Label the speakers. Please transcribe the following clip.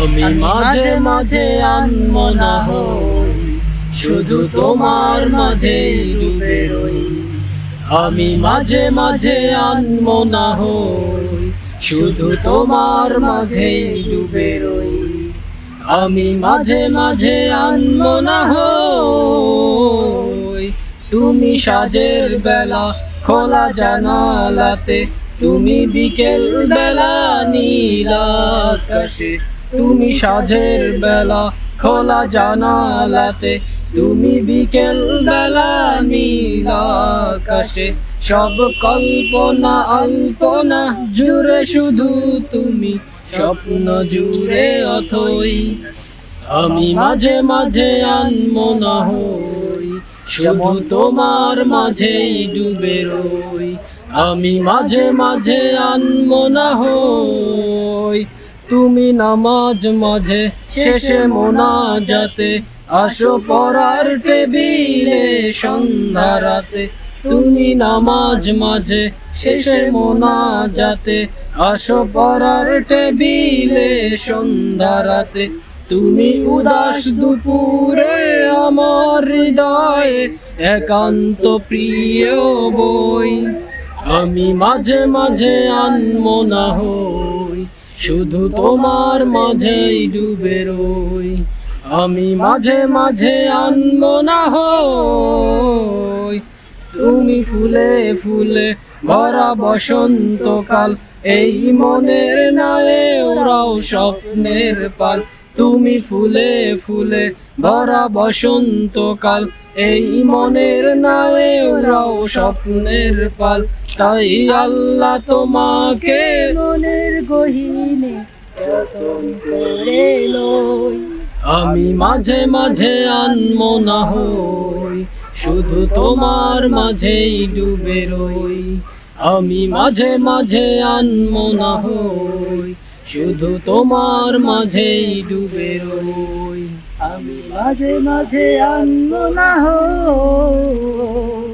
Speaker 1: আমি মাঝে মাঝে আনমনা হই। শুধু তোমার মাঝে ডুবে রই। আমি মাঝে মাঝে আনমনা হই। শুধু তোমার মাঝে ডুবে রই। আমি মাঝে মাঝে আনমনা হই। তুমি সাজের বেলা খোলা জানালাতে, তুমি বিকেল বেলা নীল আকাশে তুমি সাজের বেলা খোলা জানালাতে, তুমি বিকেল বেলা নীল আকাশে। সব কল্পনা অল্পনা জুড়ে শুধু তুমি, স্বপ্ন জুড়ে অথই। আমি মাঝে মাঝে আনমনা হই, শুধু তোমার মাঝেই ডুবে রই। আমি মাঝে মাঝে আনমনা হই তুমি নামাজ মাঝে শেষে মোনা যাতে আসো পড়ার টেবিলে সন্ধ্যা রাতে। তুমি নামাজ মাঝে শেষে মোনা যাতে আসো পড়ার টেবিলে সন্ধ্যা রাতে। তুমি উদাস দুপুরে আমার হৃদয়ে একান্ত প্রিয় বই। আমি মাঝে মাঝে আনমনা হই। শুধু তোমার মাঝেই ডুবে রই। আমি মাঝে মাঝে আনমনা হই। তুমি ফুলে ফুলে ভরা বসন্তকাল, এই মনের নায়ে ওরাও স্বপ্নের পাল। তুমি ফুলে ফুলে ভরা বসন্তকাল, এই মনের নায়ে ওরাও স্বপ্নের পাল। তাই আল্লাহ তোমাকে
Speaker 2: মনের গহিনে যতন করে লই।
Speaker 1: আমি মাঝে মাঝে আনমনা হই শুধু তোমার মাঝেই ডুবে রই। আমি মাঝে মাঝে আনমনা হই শুধু তোমার মাঝেই ডুবে রই।
Speaker 2: আমি মাঝে মাঝে আনমনা হই।